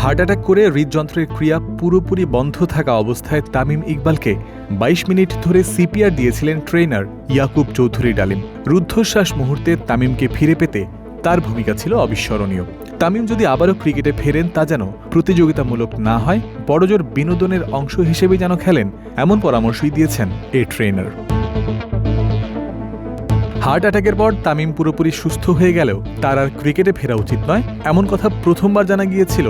Heart attack করে হৃদযন্ত্রের ক্রিয়া পুরোপুরি বন্ধ থাকা অবস্থায় তামিম ইকবালকে ২২ মিনিট ধরে সিপিআর দিয়েছিলেন ট্রেনার ইয়াকুব চৌধুরী ডালিম। রুদ্ধশ্বাস মুহূর্তে তামিমকে ফিরে পেতে তার ভূমিকা ছিল অবিস্মরণীয়। তামিম যদি আবারও ক্রিকেটে ফেরেন, তা যেন প্রতিযোগিতামূলক না হয়, বড়জোর বিনোদনের অংশ হিসেবে যেন খেলেন, এমন পরামর্শই দিয়েছেন এ ট্রেনার হার্ট অ্যাটাকের পর তামিম পুরোপুরি সুস্থ হয়ে গেলেও তার আর ক্রিকেটে ফেরা উচিত নয়, এমন কথা প্রথমবার জানা গিয়েছিল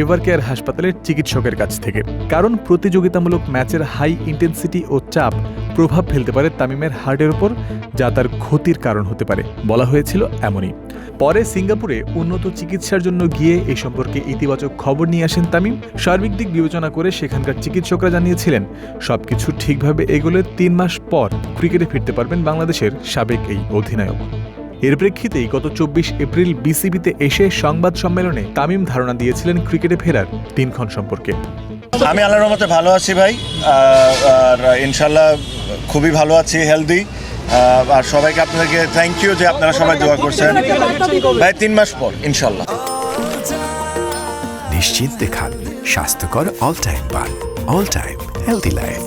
এভার কেয়ার হাসপাতালের চিকিৎসকের কাছ থেকে। কারণ প্রতিযোগিতামূলক ম্যাচের হাই ইন্টেন্সিটি ও চাপ প্রভাব ফেলতে পারে তামিমের হার্টের ওপর, যা তার ক্ষতির কারণ হতে পারে, বলা হয়েছিল এমনই। পরে সিঙ্গাপুরে উন্নত চিকিৎসার জন্য গিয়ে এই সম্পর্কে ইতিবাচক খবর নিয়ে আসেন তামিম। সার্বিক দিক বিবেচনা করে সেখানকার চিকিৎসকরা জানিয়েছিলেন, সবকিছু ঠিকভাবে এগোলে তিন মাস পর ক্রিকেটে ফিরতে পারবেন বাংলাদেশের সাবেক এই অধিনায়ক। এর প্রেক্ষিতেই গত চব্বিশ এপ্রিল বিসিবিতে এসে সংবাদ সম্মেলনে তামিম ধারণা দিয়েছিলেন ক্রিকেটে ফেরার দিনক্ষণ সম্পর্কে। আমি আল্লাহর রহমতে ভালো আছি ভাই। আর ইনশাল্লাহ খুবই ভালো আছি হেলদি আর সবাইকে আপনাদেরকে থ্যাংক ইউ যে আপনারা সবাই দোয়া করছেন। ভাই তিন মাস পর ইনশাল্লাহ। নিশ্চিন্তে খান স্বাস্থ্যকর অল টাইম পান অল টাইম হেলদি লাইফ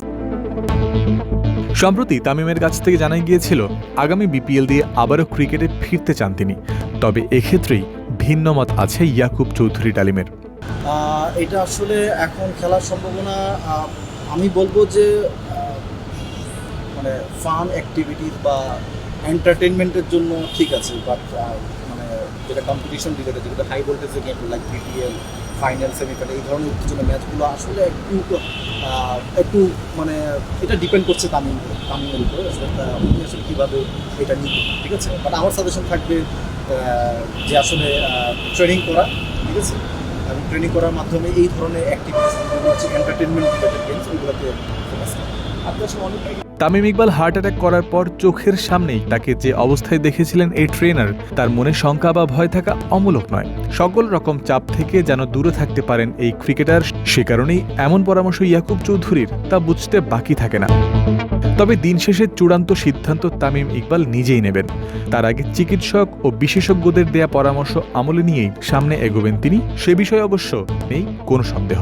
সম্প্রতি তামিমের কাছ থেকে জানা গিয়েছিল আগামী বিপিএল দিয়ে আবারও ক্রিকেটে ফিরতে চান তিনি। তবে এক্ষেত্রেই ভিন্ন মত আছে ইয়াকুব চৌধুরী ডালিমের আহ, এটা আসলে এখন খেলার সম্ভাবনা আমি বলব যে মানে ফান অ্যাক্টিভিটিস বা এন্টারটেনমেন্টের জন্য ঠিক আছে বাট মানে যেটা কম্পিটিশন রিলেটেড যেটা হাই ভোল্টেজের game like BPL final semifinal এই ধরনের উত্তেজনা ম্যাচগুলো আসলে একটু একটু মানে এটা ডিপেন্ড করছে তামিম, তামিমের উপর, আসলে উনি আসলে কীভাবে এটা নিবে, ঠিক আছে? বাট আমার সাজেশন থাকবে যে আসলে ট্রেনিং করা, ঠিক আছে? এবং ট্রেনিং করার মাধ্যমে এই ধরনের অ্যাক্টিভিটিস হচ্ছে এন্টারটেনমেন্ট রিলেটেড গেমস ওইগুলোতে ফোকাস করা। তামিম ইকবাল হার্ট অ্যাটাক করার পর চোখের সামনেই তাকে যে অবস্থায় দেখেছিলেন এই ট্রেনার, তার মনে শঙ্কা বা ভয় থাকা অমূলক নয়। সকল রকম চাপ থেকে যেন দূরে থাকতে পারেন এই ক্রিকেটার, সে কারণেই এমন পরামর্শ ইয়াকুব চৌধুরীর, তা বুঝতে বাকি থাকে না। তবে দিন শেষে চূড়ান্ত সিদ্ধান্ত তামিম ইকবাল নিজেই নেবেন। তার আগে চিকিৎসক ও বিশেষজ্ঞদের দেয়া পরামর্শ আমলে নিয়েই সামনে এগোবেন তিনি, সে বিষয়ে অবশ্য নেই কোনো সন্দেহ।